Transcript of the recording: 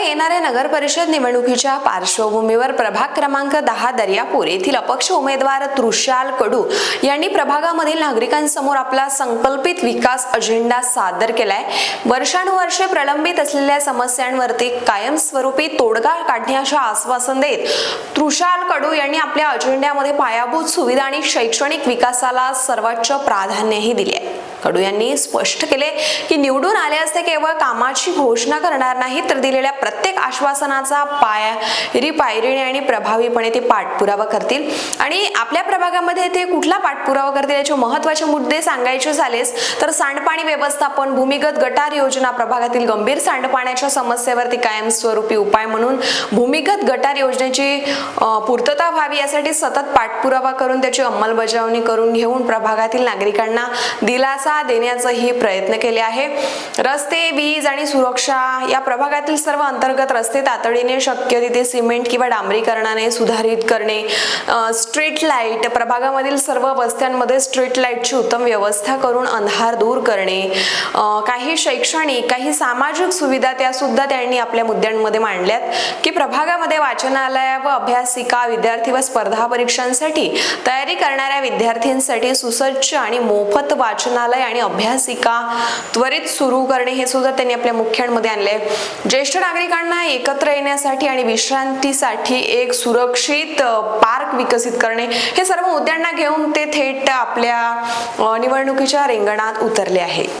येणाऱ्या नगर परिषद निवडणुकीच्या पार्श्वभूमीवर प्रभाग क्रमांक दहा दर्यापूर येथील अपक्ष उमेदवार तृषाल कडू यांनी प्रभागामधील नागरिकांसमोर आपला संकल्पित विकास अजेंडा सादर केलाय. वर्षानुवर्षे प्रलंबित असलेल्या समस्यांवरती कायमस्वरूपी तोडगा काढण्याचे आश्वासन देत तृषाल कडू यांनी आपल्या अजेंड्यामध्ये पायाभूत सुविधा आणि शैक्षणिक विकासाला सर्वोच्च प्राधान्यही दिले आहे. कडू यांनी स्पष्ट केले की निवडून आले असते केवळ कामाची घोषणा करणार नाही तर दिलेल्या प्रत्येक आश्वासनाचा पायरी पायरीने आणि प्रभावीपणे ते पाठपुरावा करतील. आणि आपल्या प्रभागामध्ये ते कुठला पाठपुरावा करतील याचे महत्त्वाचे मुद्दे सांगायचे झालेच तर सांडपाणी व्यवस्थापन भूमिगत गटार योजना प्रभागातील गंभीर सांडपाण्याच्या समस्येवरती कायमस्वरूपी उपाय म्हणून भूमिगत गटार योजनेची पूर्तता व्हावी यासाठी सतत पाठपुरावा करून त्याची अंमलबजावणी करून घेऊन प्रभागातील नागरिकांना दिलासा देण्याचाही प्रयत्न केले आहे. रस्ते वीज आणि सुरक्षा या प्रभागातील सर्व अंतर्गत रस्ते तातडीने शक्य तिथे सिमेंट किंवा डांबरीकरणाने सुधारित करणे स्ट्रीट लाइट प्रभागामधील सर्व वस्त्यांमध्ये स्ट्रीट लाईटची उत्तम व्यवस्था करून अंधार दूर करणे काही शैक्षणिक काही सामाजिक सुविधा त्या सुद्धा त्यांनी आपल्या मुद्द्यांमध्ये मांडल्यात की प्रभागामध्ये वाचनालय व अभ्यासिका विद्यार्थी व स्पर्धा परीक्षांसाठी तयारी करणाऱ्या विद्यार्थ्यांसाठी सुसज्ज आणि मोफत वाचनालय आणि अभ्यासिका त्वरित सुरू करणे हे सुद्धा त्यांनी आपल्या मुख्यांमध्ये आणले ज्येष्ठ नागरिकांना एकत्र येण्यासाठी आणि विश्रांतीसाठी एक सुरक्षित पार्क विकसित करणे हे सर्व मुद्द्यांना घेऊन ते थेट आपल्या निवडणुकीच्या रिंगणात उतरले आहे.